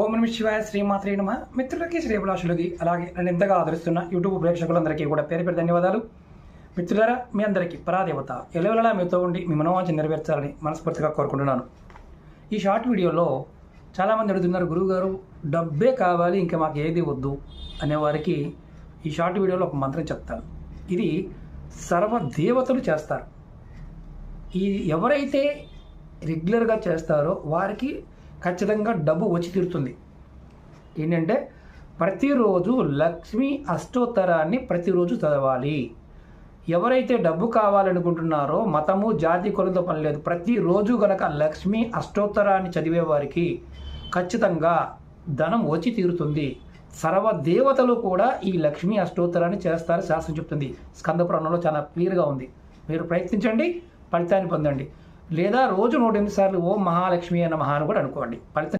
ఓం నమ శివాయ శ్రీమాత్రి నమ. మిత్రులకి శ్రీభిలాషులకి అలాగే నన్ను ఎంతగా ఆదరిస్తున్న యూట్యూబ్ ప్రేక్షకులందరికీ కూడా పేరు పేరు ధన్యవాదాలు. మిత్రులారా మీ అందరికీ పరాదేవత ఎలవెలలా మీతో ఉండి మీ మనోవాంఛ నెరవేర్చాలని మనస్ఫూర్తిగా కోరుకుంటున్నాను. ఈ షార్ట్ వీడియోలో చాలామంది అడుగుతున్నారు గురువుగారు డబ్బే కావాలి ఇంకా మాకు ఏది వద్దు? అనేవారికి ఈ షార్ట్ వీడియోలో ఒక మంత్రం చెప్తాను. ఇది సర్వ దేవతలు చేస్తారు. ఈ ఎవరైతే రెగ్యులర్గా చేస్తారో వారికి ఖచ్చితంగా డబ్బు వచ్చి తీరుతుంది. ఏంటంటే ప్రతిరోజు లక్ష్మీ అష్టోత్తరాన్ని ప్రతిరోజు చదవాలి. ఎవరైతే డబ్బు కావాలనుకుంటున్నారో మతము జాతి కొలత పని లేదు. ప్రతిరోజు గనక లక్ష్మీ అష్టోత్తరాన్ని చదివే వారికి ఖచ్చితంగా ధనం వచ్చి తీరుతుంది. సర్వ దేవతలు కూడా ఈ లక్ష్మీ అష్టోత్తరాన్ని చేస్తారు శాస్త్రం చెప్తుంది. స్కంద పురాణంలో చాలా క్లియర్గా ఉంది. మీరు ప్రయత్నించండి ఫలితాన్ని పొందండి. లేదా రోజు నూట ఎనిమిది సార్లు ఓం మహాలక్ష్మి అన్న మహా అని కూడా అనుకోండి. ఫలితం